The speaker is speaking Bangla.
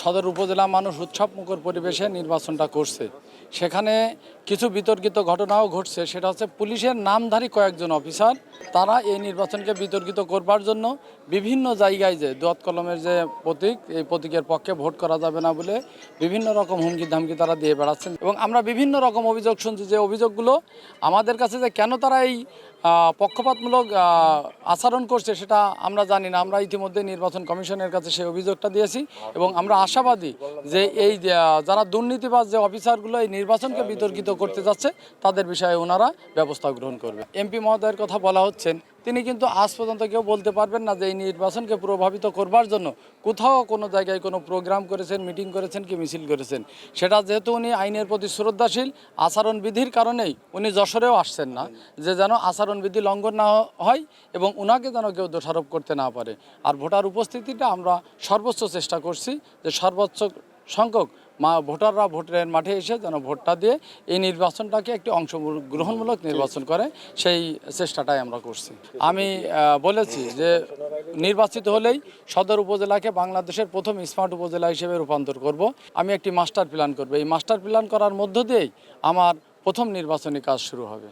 সদর উপজেলা মানুষ উৎসবমুখর পরিবেশে নির্বাচনটা করছে। সেখানে কিছু বিতর্কিত ঘটনাও ঘটছে। সেটা হচ্ছে পুলিশের নামধারী কয়েকজন অফিসার, তারা এই নির্বাচনকে বিতর্কিত করবার জন্য বিভিন্ন জায়গায় যে দোয়াত কলমের যে প্রতীক, এই প্রতীকের পক্ষে ভোট করা যাবে না বলে বিভিন্ন রকম হুমকি ধামকি তারা দিয়ে বেড়াচ্ছেন। এবং আমরা বিভিন্ন রকম অভিযোগ শুনছি যে অভিযোগগুলো আমাদের কাছে যে কেন তারা এই পক্ষপাতমূলক আচরণ করছে সেটা আমরা জানি না। আমরা ইতিমধ্যে নির্বাচন কমিশনের কাছে সেই অভিযোগটা দিয়েছি এবং আমরা আশাবাদী যে এই যারা দুর্নীতিবাজ যে অফিসারগুলো এই নির্বাচনকে বিতর্কিত করতে যাচ্ছে, তাদের বিষয়ে ওনারা ব্যবস্থা গ্রহণ করবে। এমপি মহোদয়ের কথা বলা হচ্ছেন তিনি কিন্তু আজ পর্যন্ত কেউ বলতে পারবেন না যে এই নির্বাচনকে প্রভাবিত করবার জন্য কোথাও কোনো জায়গায় কোনো প্রোগ্রাম করেছেন, মিটিং করেছেন কি মিছিল করেছেন। সেটা যেহেতু উনি আইনের প্রতি শ্রদ্ধাশীল, আচরণবিধির কারণেই উনি যশোরেও আসছেন না, যে যেন আচরণবিধি লঙ্ঘন না হয় এবং উনাকে যেন কেউ দোষারোপ করতে না পারে। আর ভোটার উপস্থিতিটা আমরা সর্বোচ্চ চেষ্টা করছি যে সর্বোচ্চ সংখ্যক মা ভোটাররা ভোটের মাঠে এসে যেন ভোটটা দিয়ে এই নির্বাচনটাকে একটি অংশগ্রহণমূলক নির্বাচন করে, সেই চেষ্টাটাই আমরা করছি। আমি বলেছি যে নির্বাচিত হলেই সদর উপজেলাকে বাংলাদেশের প্রথম স্মার্ট উপজেলা হিসেবে রূপান্তর করব। আমি একটি মাস্টার প্ল্যান করব। এই মাস্টার প্ল্যান করার মধ্য দিয়েই আমার প্রথম নির্বাচনী কাজ শুরু হবে।